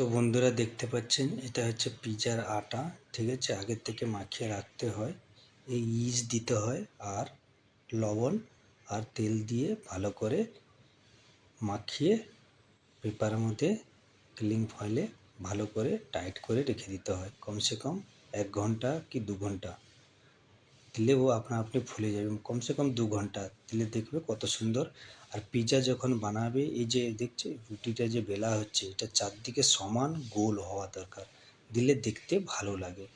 তো বন্ধুরা দেখতে পাচ্ছেন, এটা হচ্ছে পিজার আটা, ঠিক আছে? আগের থেকে মাখিয়ে রাখতে হয়। এই ইজ দিতে হয় আর লবণ আর তেল দিয়ে ভালো করে মাখিয়ে পেপারের মধ্যে ক্লিং ফয়েলে ভালো করে টাইট করে রেখে দিতে হয়। কমসে কম এক ঘণ্টা কি দু ঘণ্টা। দিলে ও আপনা আপনি ফুলে যাবে কমসে কম দু ঘণ্টা দিলে দেখবে কত সুন্দর। আর পিৎজা যখন বানাবে, এই যে দেখছে রুটিটা যে বেলা হচ্ছে, এটা চারদিকে সমান গোল হওয়া দরকার। দিলে দেখতে ভালো লাগে।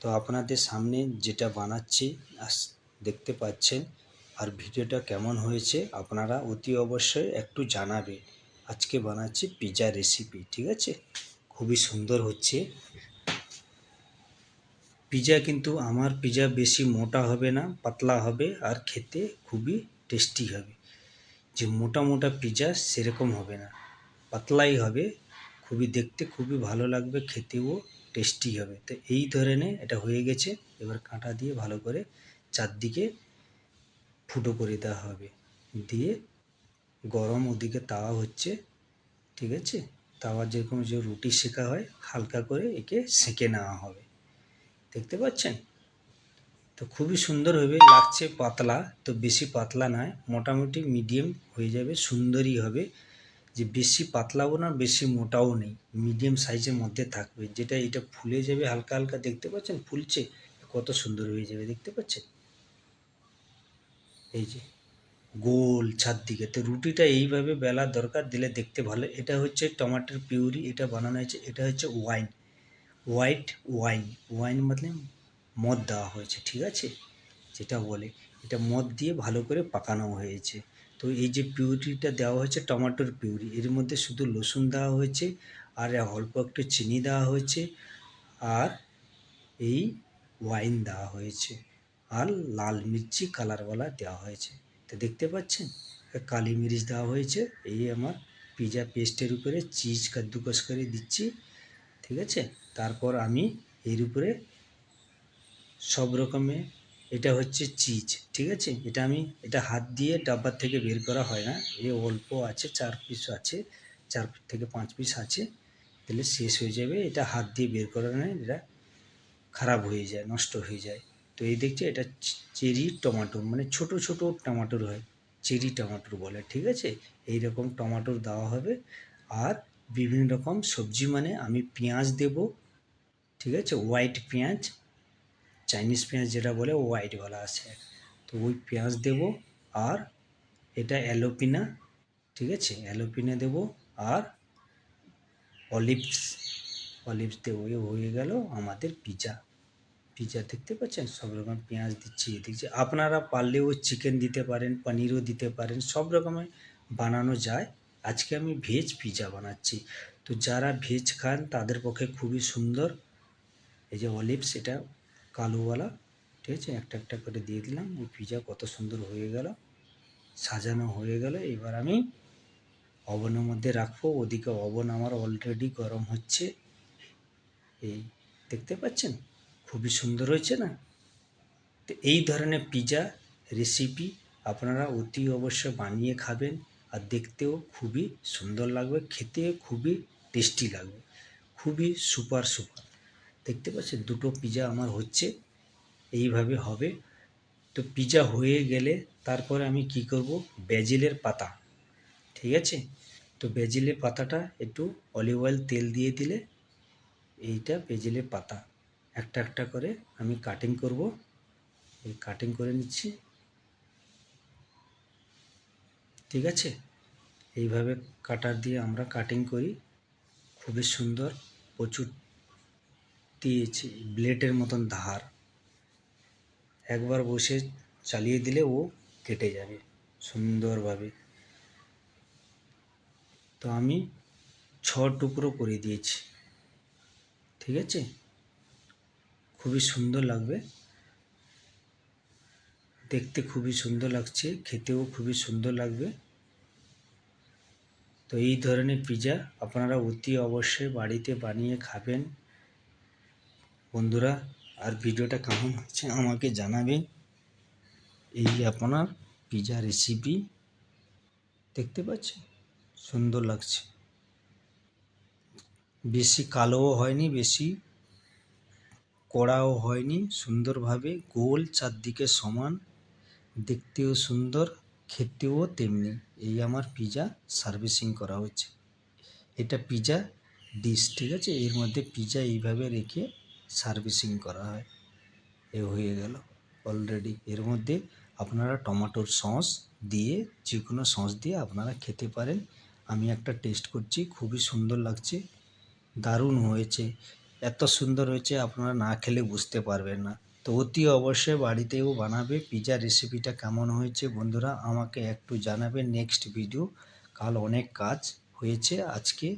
তো আপনাদের সামনে যেটা বানাচ্ছি, আস- দেখতে পাচ্ছেন। আর ভিডিওটা কেমন হয়েছে, আপনারা অতি অবশ্যই একটু জানাবে। আজকে বানাচ্ছি পিৎজা রেসিপি ঠিক আছে? খুবই সুন্দর হচ্ছে। পিৎজা কিন্তু আমার পিৎজা বেশি মোটা হবে না, পাতলা হবে আর খেতে খুবই টেস্টি হবে। যে মোটা মোটা পিৎজা সেরকম হবে না, পাতলাই হবে, খুবই দেখতে খুবই ভালো লাগবে, খেতেও টেস্টি হবে। তো এই ধরনের এটা হয়ে গেছে, এবার কাঁটা দিয়ে ভালো করে চারদিকে ফুটো করে দেওয়া হবে। দিয়ে গরম ওদিকে তাওয়া হচ্ছে, ঠিক আছে? তাওয়া যেরকম যে রুটি শেখা হয়, হালকা করে একে সেঁকে নেওয়া হবে। দেখতে পাচ্ছেন? তো খুবই সুন্দর হবে, লাগছে পাতলা, তো বেশি পাতলা নয়, মোটামুটি মিডিয়াম হয়ে যাবে, সুন্দরই হবে। যে বেশি পাতলাও না, বেশি মোটাও নেই মিডিয়াম সাইজের মধ্যে থাকবে। যেটা এটা ফুলে যাবে হালকা হালকা, দেখতে পাচ্ছেন? ফুলছে, কত সুন্দর হয়ে যাবে, দেখতে পাচ্ছেন? এই যে, গোল ছাদ দিকে, তো রুটিটা এইভাবে বেলার দরকার দিলে দেখতে ভালো। এটা হচ্ছে টমাটোর পিউরি, এটা বানানো হয়েছে, এটা হচ্ছে ওয়াইন হোয়াইট ওয়াইন ওয়াইন মানে মদ দেওয়া হয়েছে, ঠিক আছে? যেটা বলে, এটা মদ দিয়ে ভালো করে পাকানো হয়েছে। তো এই যে পিউরিটা দেওয়া হয়েছে, টমেটোর পিউরি, এর মধ্যে শুধু রসুন দেওয়া হয়েছে আর অল্প একটু চিনি দেওয়া হয়েছে আর এই ওয়াইন দেওয়া হয়েছে আর লাল মির্চি কালারওয়ালা দেওয়া হয়েছে। তো দেখতে পাচ্ছেন? কালি মিরিচ দেওয়া হয়েছে, এই আমার পিজা পেস্টের উপরে চিজ কাদ্দুকস করে দিচ্ছি, ঠিক আছে? তারপর আমি এর উপরে সব রকমের এটা হচ্ছে চিজ, ঠিক আছে? এটা আমি, এটা হাত দিয়ে ডাব্বার থেকে বের করা হয় না। এ অল্প আছে, চার পিস আছে, চার থেকে পাঁচ পিস আছে। তাহলে শেষ হয়ে যাবে, এটা হাত দিয়ে বের করা নয় এটা খারাপ হয়ে যায়, নষ্ট হয়ে যায়। তো এই দেখছে, এটা চেরি টমাটো মানে ছোট ছোট টমাটোর হয়, চেরি টমাটোর বলে, ঠিক আছে? এই রকম টমাটোর দেওয়া হবে। আর বিভিন্ন রকম সবজি মানে আমি পেঁয়াজ দেব ঠিক আছে? হোয়াইট পেঁয়াজ চাইনিজ পেঁয়াজ যেটা বলে হোয়াইটওয়ালা আছে। তো ওই পেঁয়াজ দেব আর এটা অ্যালোপিনা ঠিক আছে? অ্যালোপিনা দেব আর অলিভস অলিভস দেবো। হয়ে গেল আমাদের পিজা পিজা দেখতে পাচ্ছেন? সব রকম পেঁয়াজ দিচ্ছি এ দিচ্ছি আপনারা পারলেও চিকেন দিতে পারেন, পনিরও দিতে পারেন, সব রকমের বানানো যায়। আজকে আমি ভেজ পিজা বানাচ্ছি। তো যারা ভেজ খান তাদের পক্ষে খুবই সুন্দর। এই যে অলিভস এটা কালোওয়ালা, ঠিক আছে? একটা একটা করে দিয়ে দিলাম। এই পিজা কত সুন্দর হয়ে গেল, সাজানো হয়ে গেল। এবার আমি ওভেনের মধ্যে রাখব। ওদিকে ওভেন আমার অলরেডি গরম হচ্ছে। এই দেখতে পাচ্ছেন? খুবই সুন্দর হয়েছে না? তো এই ধরনের পিজা রেসিপি আপনারা অতি অবশ্যই বানিয়ে খাবেন আর দেখতেও খুবই সুন্দর লাগবে খেতে খুবই টেস্টি লাগবে। খুবই সুপার সুপার দেখতে পাচ্ছেন, দুটো পিজা আমার হচ্ছে, এইভাবে হবে। তো পিজা হয়ে গেলে তারপরে আমি কি করব? ব্যাজিলের পাতা, ঠিক আছে? তো বেজিলের পাতাটা একটু অলিভ অয়েল তেল দিয়ে দিলে এইটা বেজিলের পাতা। একটা একটা করে আমি কাটিং করব। এই কাটিং করে নিচ্ছি। ঠিক আছে? এইভাবে কাটার দিয়ে আমরা কাটিং করি। খুবই সুন্দর, প্রচুর দিয়েছি ব্লেডের মতন ধার। একবার বসে চালিয়ে দিলে ও কেটে যাবে সুন্দরভাবে। তো আমি ছ টুকরো করে দিয়েছি, ঠিক আছে? খুবই সুন্দর লাগবে। দেখতে খুবই সুন্দর লাগছে, খেতেও খুবই সুন্দর লাগবে। তো এই ধরনের পিজা আপনারা অতি অবশ্যই বাড়িতে বানিয়ে খাবেন। বন্ধুরা, আর ভিডিওটা কেমন হচ্ছে আমাকে জানাবেন। এই আপনার পিজা রেসিপি দেখতে পাচ্ছেন? সুন্দর লাগছে। বেশি কালোও হয়নি, বেশি কড়াও হয়নি, সুন্দরভাবে গোল চারদিকে সমান, দেখতেও সুন্দর, খেতেও তেমনি। এই আমার পিজা সার্ভিসিং করা হচ্ছে। এটা পিজা ডিশ ঠিক আছে? এর মধ্যে পিজা এইভাবে রেখে সার্ভিসিং করা হয়। এ হয়ে গেল। অলরেডি এর মধ্যে আপনারা টমেটোর সস দিয়ে যে কোনো সস দিয়ে আপনারা খেতে পারেন। আমি একটা টেস্ট করছি, খুবই সুন্দর লাগছে। দারুণ হয়েছে। এত সুন্দর হয়েছে, আপনারা না খেলে বুঝতে পারবেন না। তো অতি অবশ্যই বাড়িতেও বানাবে। পিজা রেসিপিটা কেমন হয়েছে বন্ধুরা আমাকে একটু জানাবেন নেক্সট ভিডিও কাল অনেক কাজ হয়েছে আজকে।